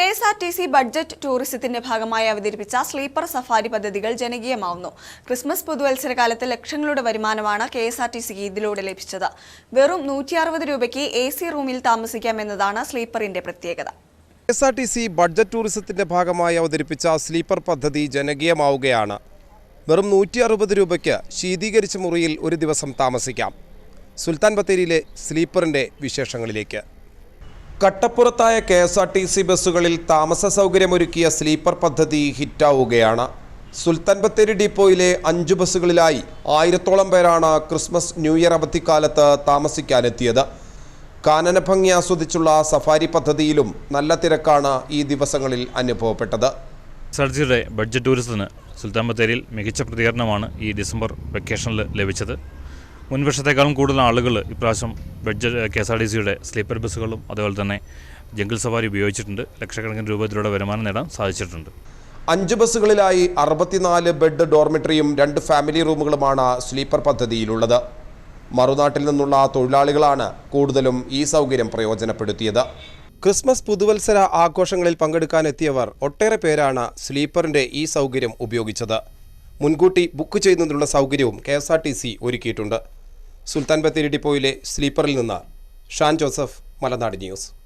K S R T C budget ടൂറിസത്തിന്റെ ഭാഗമായി അവതരിപ്പിച്ച സ്ലീപ്പർ സഫാരി പദ്ധതികൾ ജനകീയമാവുന്നു. ക്രിസ്മസ് പുതുവത്സര കാലത്ത് ലക്ഷങ്ങളുടെ വരുമാനമാണ് കെ എസ് ആർ ടി സിക്ക് ഇതിലൂടെ ലഭിച്ചത്. വെറും നൂറ്റി അറുപത് രൂപയ്ക്ക് എ സി റൂമിൽ താമസിക്കാം എന്നതാണ് സ്ലീപ്പറിന്റെ പ്രത്യേകത. K S R T C budget ടൂറിസത്തിന്റെ ഭാഗമായി അവതരിപ്പിച്ച സ്ലീപ്പർ പദ്ധതി ജനകീയമാവുകയാണ്. വെറും നൂറ്റി അറുപത് രൂപയ്ക്ക് ശീതീകരിച്ച മുറിയിൽ ഒരു ദിവസം താമസിക്കാം. സുൽത്താൻ ബത്തേരിയിലെ സ്ലീപ്പറിന്റെ വിശേഷങ്ങളിലേക്ക്. കട്ടപ്പുറത്തായ K S R T C ബസ്സുകളിൽ താമസ സൗകര്യമൊരുക്കിയ സ്ലീപ്പർ പദ്ധതി ഹിറ്റാവുകയാണ്. സുൽത്താൻ ബത്തേരി ഡിപ്പോയിലെ അഞ്ചു ബസ്സുകളിലായി ആയിരത്തോളം പേരാണ് ക്രിസ്മസ് ന്യൂ ഇയർ അവധിക്കാലത്ത് താമസിക്കാനെത്തിയത്. കാനനഭംഗി ആസ്വദിച്ചുള്ള സഫാരി പദ്ധതിയിലും നല്ല തിരക്കാണ് ഈ ദിവസങ്ങളിൽ അനുഭവപ്പെട്ടത്. സർജിയുടെ ബഡ്ജറ്റ് ടൂറിസത്തിന് സുൽത്താൻ ബത്തേരിയിൽ മികച്ച പ്രതികരണമാണ് ഈ ഡിസംബർ വെക്കേഷനിൽ ലഭിച്ചത്. മുൻവർഷത്തെക്കാളും കൂടുതൽ ആളുകൾ ഇപ്രാവശ്യം budget K S R T സിയുടെ സ്ലീപ്പർ ബസ്സുകളും അതുപോലെ തന്നെ ജംഗിൾ സവാരി ഉപയോഗിച്ചിട്ടുണ്ട്. ലക്ഷക്കണക്കിന് രൂപ ഇതിലൂടെ വരുമാനം നേടാൻ സാധിച്ചിട്ടുണ്ട്. അഞ്ച് ബസ്സുകളിലായി അറുപത്തിനാല് ബെഡ് ഡോർമിറ്ററിയും രണ്ട് ഫാമിലി റൂമുകളുമാണ് സ്ലീപ്പർ പദ്ധതിയിലുള്ളത്. മറുനാട്ടിൽ നിന്നുള്ള തൊഴിലാളികളാണ് കൂടുതലും ഈ സൗകര്യം പ്രയോജനപ്പെടുത്തിയത്. ക്രിസ്മസ് പുതുവത്സര ആഘോഷങ്ങളിൽ പങ്കെടുക്കാനെത്തിയവർ ഒട്ടേറെ പേരാണ് സ്ലീപ്പറിന്റെ ഈ സൗകര്യം ഉപയോഗിച്ചത്. മുൻകൂട്ടി ബുക്ക് ചെയ്യുന്നതിനുള്ള സൗകര്യവും കെ ഒരുക്കിയിട്ടുണ്ട്. സുൽത്താൻ ബത്തേരി ഡിപ്പോയിലെ സ്ലീപ്പറിൽ നിന്ന് ഷാൻ ജോസഫ് മലനാട് ന്യൂസ്.